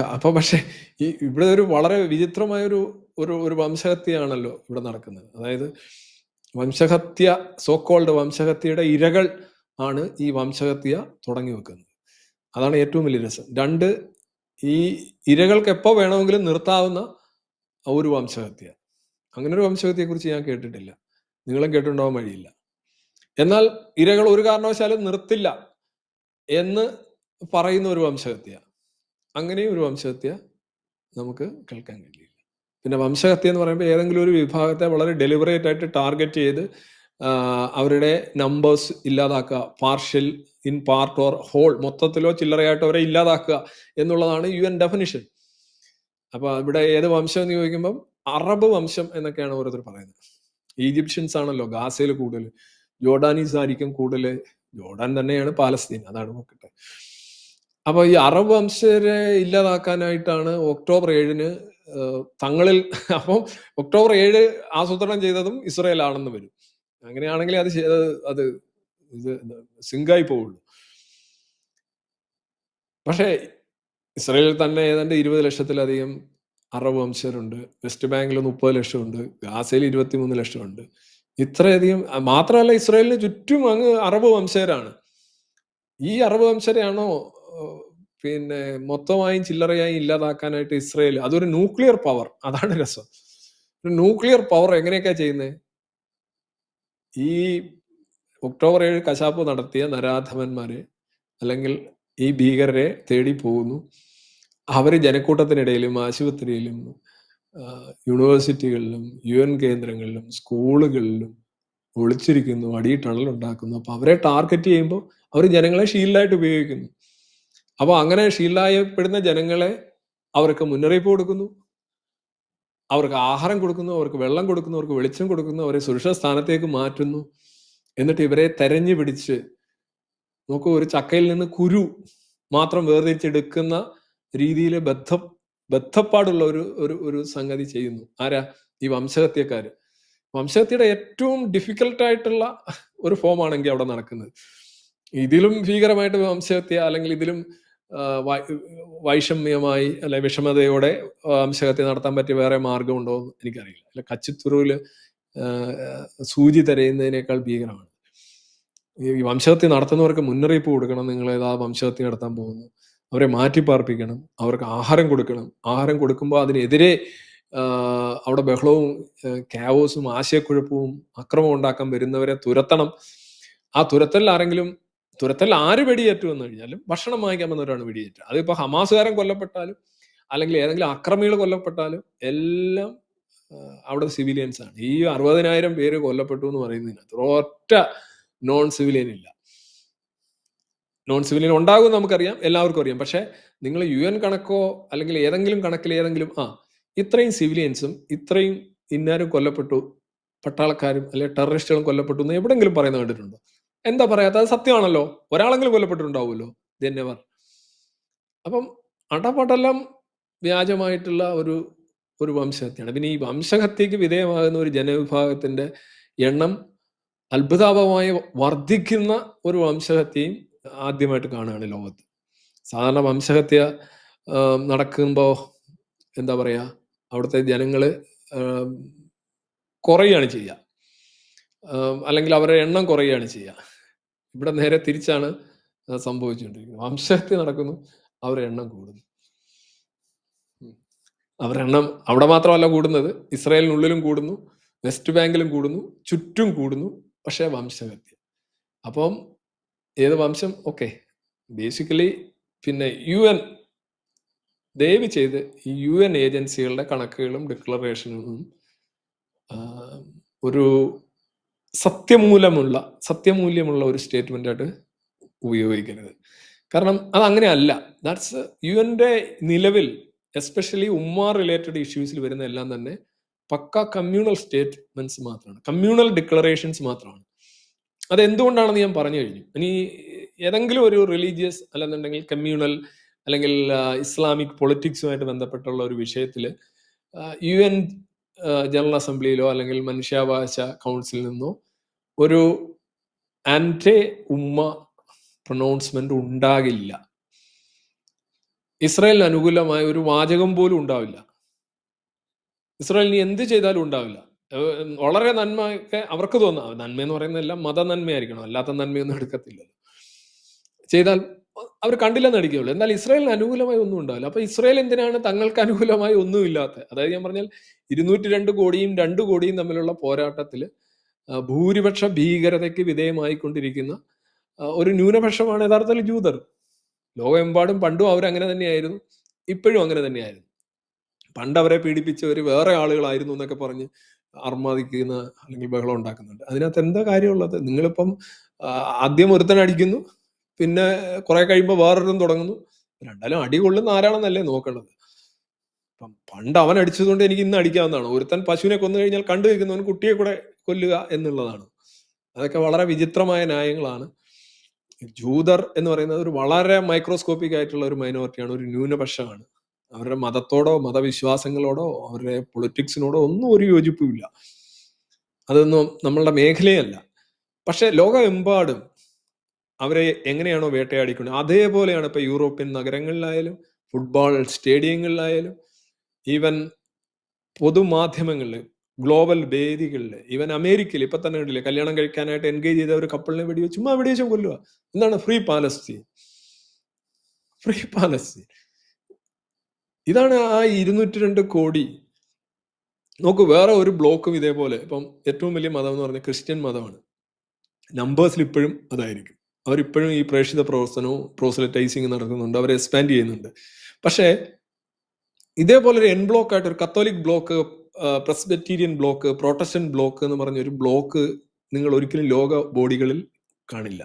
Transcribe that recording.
അപ്പൊ പക്ഷെ ഈ ഇവിടെ ഒരു വളരെ വിചിത്രമായ ഒരു ഒരു ഒരു വംശഹത്യയാണല്ലോ ഇവിടെ നടക്കുന്നത്. അതായത് വംശഹത്യ സോക്കോൾഡ് കോൾഡ് വംശഹത്യയുടെ ഇരകൾ ആണ് ഈ വംശഹത്യ തുടങ്ങി വെക്കുന്നത്. അതാണ് ഏറ്റവും വലിയ രസം. രണ്ട് ഈ ഇരകൾക്ക് എപ്പോൾ വേണമെങ്കിലും നിർത്താവുന്ന ഒരു വംശഹത്യ. അങ്ങനെ ഒരു വംശഹത്യയെ കുറിച്ച് ഞാൻ കേട്ടിട്ടില്ല. നിങ്ങളും കേട്ടിട്ടുണ്ടാവാൻ വഴിയില്ല. എന്നാൽ ഇരകൾ ഒരു കാരണവശാലും നിർത്തില്ല എന്ന് പറയുന്ന ഒരു വംശഹത്യ. അങ്ങനെയും ഒരു വംശഹത്യ നമുക്ക് കേൾക്കാൻ കഴിയില്ല. പിന്നെ വംശഹത്യ എന്ന് പറയുമ്പോൾ ഏതെങ്കിലും ഒരു വിഭാഗത്തെ വളരെ ഡെലിബറേറ്റ് ആയിട്ട് ടാർഗറ്റ് ചെയ്ത് അവരുടെ നമ്പേഴ്സ് ഇല്ലാതാക്കുക partial in part or whole മൊത്തത്തിലോ ചില്ലറയായിട്ടോ അവരെ ഇല്ലാതാക്കുക എന്നുള്ളതാണ് യു എൻ ഡെഫിനിഷൻ അപ്പൊ ഇവിടെ ഏത് വംശം എന്ന് ചോദിക്കുമ്പോൾ അറബ് വംശം എന്നൊക്കെയാണ് ഓരോരുത്തർ പറയുന്നത്. ഈജിപ്ഷ്യൻസ് ആണല്ലോ ഗാസയിൽ കൂടുതൽ ജോർഡാനീസ് ആയിരിക്കും കൂടുതൽ ജോർഡാൻ തന്നെയാണ് പാലസ്തീൻ അതാണ് നോക്കട്ടെ. അപ്പൊ ഈ അറബ് വംശരെ ഇല്ലാതാക്കാനായിട്ടാണ് ഒക്ടോബർ ഏഴിന് തങ്ങളിൽ അപ്പം ഒക്ടോബർ ഏഴ് ആസൂത്രണം ചെയ്തതും ഇസ്രയേൽ ആണെന്ന് വരും. അങ്ങനെയാണെങ്കിൽ അത് അത് ഇത് സിങ്കായി പോവുള്ളൂ. പക്ഷേ ഇസ്രയേലിൽ തന്നെ ഏതാണ്ട് ഇരുപത് ലക്ഷത്തിലധികം അറബ് വംശജരുണ്ട് വെസ്റ്റ് ബാങ്കിൽ മുപ്പത് ലക്ഷമുണ്ട്. ഗാസയിൽ ഇരുപത്തിമൂന്ന് ലക്ഷമുണ്ട്. ഇത്രയധികം മാത്രമല്ല ഇസ്രയേലിന് ചുറ്റും അങ്ങ് അറബ് വംശജരാണ് ഈ അറബ് വംശരെയാണോ പിന്നെ മൊത്തമായും ചില്ലറയായും ഇല്ലാതാക്കാനായിട്ട് ഇസ്രയേൽ അതൊരു ന്യൂക്ലിയർ പവർ അതാണ് രസം. ഒരു ന്യൂക്ലിയർ പവർ എങ്ങനെയൊക്കെയാ ചെയ്യുന്നത് ഈ ഒക്ടോബർ ഏഴ് കശാപ്പ് നടത്തിയ നരാധമന്മാരെ അല്ലെങ്കിൽ ഈ ഭീകരരെ തേടി പോകുന്നു. അവർ ജനക്കൂട്ടത്തിനിടയിലും ആശുപത്രിയിലും യൂണിവേഴ്സിറ്റികളിലും യു എൻ കേന്ദ്രങ്ങളിലും സ്കൂളുകളിലും ഒളിച്ചിരിക്കുന്നു അടി ടണൽ ഉണ്ടാക്കുന്നു. അപ്പൊ അവരെ ടാർഗറ്റ് ചെയ്യുമ്പോൾ അവർ ജനങ്ങളെ ഷീൽഡായിട്ട് ഉപയോഗിക്കുന്നു. അപ്പൊ അങ്ങനെ ഷീൽഡായപ്പെടുന്ന ജനങ്ങളെ അവർക്ക് മുന്നറിയിപ്പ് കൊടുക്കുന്നു. അവർക്ക് ആഹാരം കൊടുക്കുന്നു അവർക്ക് വെള്ളം കൊടുക്കുന്നു അവർക്ക് വെളിച്ചം കൊടുക്കുന്നു അവരെ സുരക്ഷിത സ്ഥാനത്തേക്ക് മാറ്റുന്നു. എന്നിട്ട് ഇവരെ തെരഞ്ഞു പിടിച്ച് നോക്കൂ ഒരു ചക്കയിൽ നിന്ന് കുരു മാത്രം വേർതിരിച്ചെടുക്കുന്ന രീതിയിൽ ബദ്ധ ബദ്ധപ്പാടുള്ള ഒരു ഒരു ഒരു സംഗതി ചെയ്യുന്നു. ആരാ? ഈ വംശഹത്യക്കാര്. വംശഹത്യയുടെ ഏറ്റവും ഡിഫിക്കൽട്ടായിട്ടുള്ള ഒരു ഫോമാണെങ്കിൽ അവിടെ നടക്കുന്നത്. ഇതിലും ഭീകരമായിട്ട് വംശഹത്യ അല്ലെങ്കിൽ ഇതിലും വൈഷമ്യമായി അല്ലെ വിഷമതയോടെ വംശഹത്യ നടത്താൻ പറ്റിയ വേറെ മാർഗമുണ്ടോ എന്ന് എനിക്കറിയില്ല. അല്ല കച്ചിത്തുറുവിൽ ആ, സൂചി തിരയുന്നതിനേക്കാൾ ഭീകരമാണ്. ഈ വംശഹത്യ നടത്തുന്നവർക്ക് മുന്നറിയിപ്പ് കൊടുക്കണം നിങ്ങൾ ഏതാ വംശഹത്യ നടത്താൻ പോകുന്നു. അവരെ മാറ്റിപ്പാർപ്പിക്കണം അവർക്ക് ആഹാരം കൊടുക്കണം. ആഹാരം കൊടുക്കുമ്പോൾ അതിനെതിരെ അവിടെ ബഹളവും ക്യാവോസും ആശയക്കുഴപ്പവും അക്രമം ഉണ്ടാക്കാൻ വരുന്നവരെ തുരത്തണം. ആ തുരത്തലിൽ ആരെങ്കിലും തുരത്തൽ ആര് വെടിയേറ്റു എന്ന് കഴിഞ്ഞാലും ഭക്ഷണം വാങ്ങിക്കാൻ വന്നവരാണ് വെടിയേറ്റത് അതിപ്പോ ഹമാസുകാരൻ കൊല്ലപ്പെട്ടാലും അല്ലെങ്കിൽ ഏതെങ്കിലും അക്രമികൾ കൊല്ലപ്പെട്ടാലും എല്ലാം അവിടെ സിവിലിയൻസ് ആണ്. ഈ അറുപതിനായിരം പേര് കൊല്ലപ്പെട്ടു എന്ന് പറയുന്നതിനകത്ത് ഒറ്റ നോൺ സിവിലിയൻ ഇല്ല. നോൺ സിവിലിയൻ ഉണ്ടാകും നമുക്കറിയാം എല്ലാവർക്കും അറിയാം. പക്ഷെ നിങ്ങൾ യു എൻ കണക്കോ അല്ലെങ്കിൽ ഏതെങ്കിലും കണക്കിൽ ഏതെങ്കിലും ആ ഇത്രയും സിവിലിയൻസും ഇത്രയും ഇന്നാരും കൊല്ലപ്പെട്ടു പട്ടാളക്കാരും അല്ലെങ്കിൽ ടെററിസ്റ്റുകളും കൊല്ലപ്പെട്ടു എന്ന് എവിടെങ്കിലും പറയുന്ന കണ്ടിട്ടുണ്ടോ? എന്താ പറയാത്ത അത് സത്യമാണല്ലോ. ഒരാളെങ്കിലും കൊല്ലപ്പെട്ടിട്ടുണ്ടാവുമല്ലോ. ധന്യവർ അപ്പം അടപടലം വ്യാജമായിട്ടുള്ള ഒരു ഒരു വംശഹത്യയാണ്. പിന്നെ ഈ വംശഹത്യക്ക് വിധേയമാകുന്ന ഒരു ജനവിഭാഗത്തിന്റെ എണ്ണം അത്ഭുതാപമായി വർദ്ധിക്കുന്ന ഒരു വംശഹത്യയും ആദ്യമായിട്ട് കാണുകയാണ് ലോകത്ത്. സാധാരണ വംശഹത്യ നടക്കുമ്പോൾ നടക്കുമ്പോ എന്താ പറയാ? അവിടുത്തെ കുറയാണ് കുറയുകയാണ് ചെയ്യുക. അല്ലെങ്കിൽ അവരുടെ എണ്ണം കുറയുകയാണ് ചെയ്യുക. ഇവിടെ നേരെ തിരിച്ചാണ് സംഭവിച്ചുകൊണ്ടിരിക്കുന്നത്. വംശഹത്യ നടക്കുന്നു അവരുടെ എണ്ണം കൂടുന്നു. അവരുടെ എണ്ണം അവിടെ മാത്രമല്ല കൂടുന്നത്. ഇസ്രായേലിനുള്ളിലും കൂടുന്നു വെസ്റ്റ് ബാങ്കിലും കൂടുന്നു ചുറ്റും കൂടുന്നു പക്ഷേ വംശഹത്യ. അപ്പം ഏത് വംശം? ഓക്കെ. ബേസിക്കലി പിന്നെ യു എൻ ദയവ് ചെയ്ത് ഈ യു എൻ ഏജൻസികളുടെ കണക്കുകളും ഡിക്ലറേഷനും ഒരു സത്യമൂലമുള്ള സത്യമൂല്യമുള്ള ഒരു സ്റ്റേറ്റ്മെന്റ് ആയിട്ട് ഉപയോഗിക്കരുത്. കാരണം അത് അങ്ങനെ അല്ല ദാറ്റ്സ് യു എന്റെ നിലവിൽ എസ്പെഷ്യലി ഉമ്മ റിലേറ്റഡ് ഇഷ്യൂസിൽ വരുന്ന എല്ലാം തന്നെ പക്ക കമ്മ്യൂണൽ സ്റ്റേറ്റ്മെന്റ്സ് മാത്രമാണ്. കമ്മ്യൂണൽ ഡിക്ലറേഷൻസ് മാത്രമാണ്. അത് എന്തുകൊണ്ടാണെന്ന് ഞാൻ പറഞ്ഞു കഴിഞ്ഞു. ഇനി ഏതെങ്കിലും ഒരു റിലീജിയസ് അല്ലെന്നുണ്ടെങ്കിൽ കമ്മ്യൂണൽ അല്ലെങ്കിൽ ഇസ്ലാമിക് പൊളിറ്റിക്സുമായിട്ട് ബന്ധപ്പെട്ടുള്ള ഒരു വിഷയത്തിൽ യു എൻ ജനറൽ അസംബ്ലിയിലോ അല്ലെങ്കിൽ മനുഷ്യാവകാശ കൗൺസിലിൽ നിന്നോ ഒരു ആന്റേ ഉമ്മ പ്രൊണൗൺസ്മെന്റ് ഉണ്ടാകില്ല. ഇസ്രായേലിന് അനുകൂലമായ ഒരു വാചകം പോലും ഉണ്ടാവില്ല. ഇസ്രായേലിന് എന്ത് ചെയ്താലും ഉണ്ടാവില്ല. വളരെ നന്മയൊക്കെ അവർക്ക് തോന്നാം. നന്മ എന്ന് പറയുന്നതെല്ലാം മത നന്മയായിരിക്കണം അല്ലാത്ത നന്മയൊന്നും എടുക്കത്തില്ലല്ലോ. ചെയ്താൽ അവർ കണ്ടില്ലെന്ന് അടിക്കുകയുള്ളൂ എന്നാൽ ഇസ്രായേലിന് അനുകൂലമായി ഒന്നും ഉണ്ടാവില്ല. അപ്പൊ ഇസ്രായേൽ എന്തിനാണ് തങ്ങൾക്ക് അനുകൂലമായി ഒന്നുമില്ലാത്ത അതായത് ഞാൻ പറഞ്ഞാൽ ഇരുന്നൂറ്റി രണ്ട് കോടിയും രണ്ട് കോടിയും തമ്മിലുള്ള പോരാട്ടത്തിൽ ഭൂരിപക്ഷ ഭീകരതയ്ക്ക് വിധേയമായിക്കൊണ്ടിരിക്കുന്ന ഒരു ന്യൂനപക്ഷമാണ് യഥാർത്ഥത്തിൽ ജൂതർ. ലോകമെമ്പാടും പണ്ടും അവരങ്ങനെ തന്നെയായിരുന്നു ഇപ്പോഴും അങ്ങനെ തന്നെയായിരുന്നു. പണ്ട് അവരെ പീഡിപ്പിച്ചവർ വേറെ ആളുകളായിരുന്നു എന്നൊക്കെ പറഞ്ഞ് അർമാദിക്കുന്ന അല്ലെങ്കിൽ ബഹളം ഉണ്ടാക്കുന്നുണ്ട്. അതിനകത്ത് എന്താ കാര്യമുള്ളത്? നിങ്ങളിപ്പം ആദ്യം ഒരുത്തൻ അടിക്കുന്നു പിന്നെ കുറെ കഴിയുമ്പോൾ വേറൊരു തുടങ്ങുന്നു. രണ്ടാലും അടി കൊള്ളുന്ന ആരാണെന്നല്ലേ നോക്കേണ്ടത്. അപ്പം പണ്ട് അവൻ അടിച്ചതുകൊണ്ട് എനിക്ക് ഇന്ന് അടിക്കാവുന്നതാണ്. ഒരുത്തൻ പശുവിനെ കൊന്നു കഴിഞ്ഞാൽ കണ്ടു വയ്ക്കുന്നവൻ കുട്ടിയെ കൂടെ കൊല്ലുക എന്നുള്ളതാണ്. അതൊക്കെ വളരെ വിചിത്രമായ ന്യായങ്ങളാണ്. ജൂതർ എന്ന് പറയുന്നത് ഒരു വളരെ മൈക്രോസ്കോപ്പിക് ആയിട്ടുള്ള ഒരു മൈനോറിറ്റിയാണ് ഒരു ന്യൂനപക്ഷമാണ്. അവരുടെ മതത്തോടോ മതവിശ്വാസങ്ങളോടോ അവരുടെ പൊളിറ്റിക്സിനോടോ ഒന്നും ഒരു യോജിപ്പുമില്ല അതൊന്നും നമ്മളുടെ മേഖലയല്ല. പക്ഷെ ലോകമെമ്പാടും അവരെ എങ്ങനെയാണോ വേട്ടയാടിക്കുന്നത് അതേപോലെയാണ് ഇപ്പൊ യൂറോപ്യൻ നഗരങ്ങളിലായാലും ഫുട്ബോൾ സ്റ്റേഡിയങ്ങളിലായാലും ഈവൻ പൊതുമാധ്യമങ്ങളിൽ ഗ്ലോബൽ വേദികളിൽ ഈവൻ അമേരിക്കയിൽ ഇപ്പൊ തന്നെ കണ്ടില്ലേ കല്യാണം കഴിക്കാനായിട്ട് എൻഗേജ് ചെയ്ത ഒരു കപ്പിളിനെ വെടിവെച്ച് ചുമ്മാ വെടിവെച്ചും കൊല്ലുക എന്താണ്? ഫ്രീ പാലസ്തീൻ ഫ്രീ പാലസ്തീൻ ഇതാണ് ആ ഇരുന്നൂറ്റി രണ്ട് കോടി. നോക്കൂ വേറെ ഒരു ബ്ലോക്കും ഇതേപോലെ. ഇപ്പം ഏറ്റവും വലിയ മതം എന്ന് പറഞ്ഞാൽ ക്രിസ്ത്യൻ മതമാണ്. നമ്പേഴ്സിൽ ഇപ്പോഴും അതായിരിക്കും. അവരിപ്പോഴും ഈ പ്രേക്ഷിത പ്രവർത്തനവും പ്രോസലറ്റൈസിങ് നടക്കുന്നുണ്ട് അവരെ എക്സ്പാൻഡ് ചെയ്യുന്നുണ്ട്. പക്ഷേ ഇതേപോലെ ഒരു എൻ ബ്ലോക്ക് ആയിട്ട് ഒരു Catholic block Presbyterian block Protestant block എന്ന് പറഞ്ഞ ഒരു ബ്ലോക്ക് നിങ്ങൾ ഒരിക്കലും ലോക ബോഡികളിൽ കാണില്ല.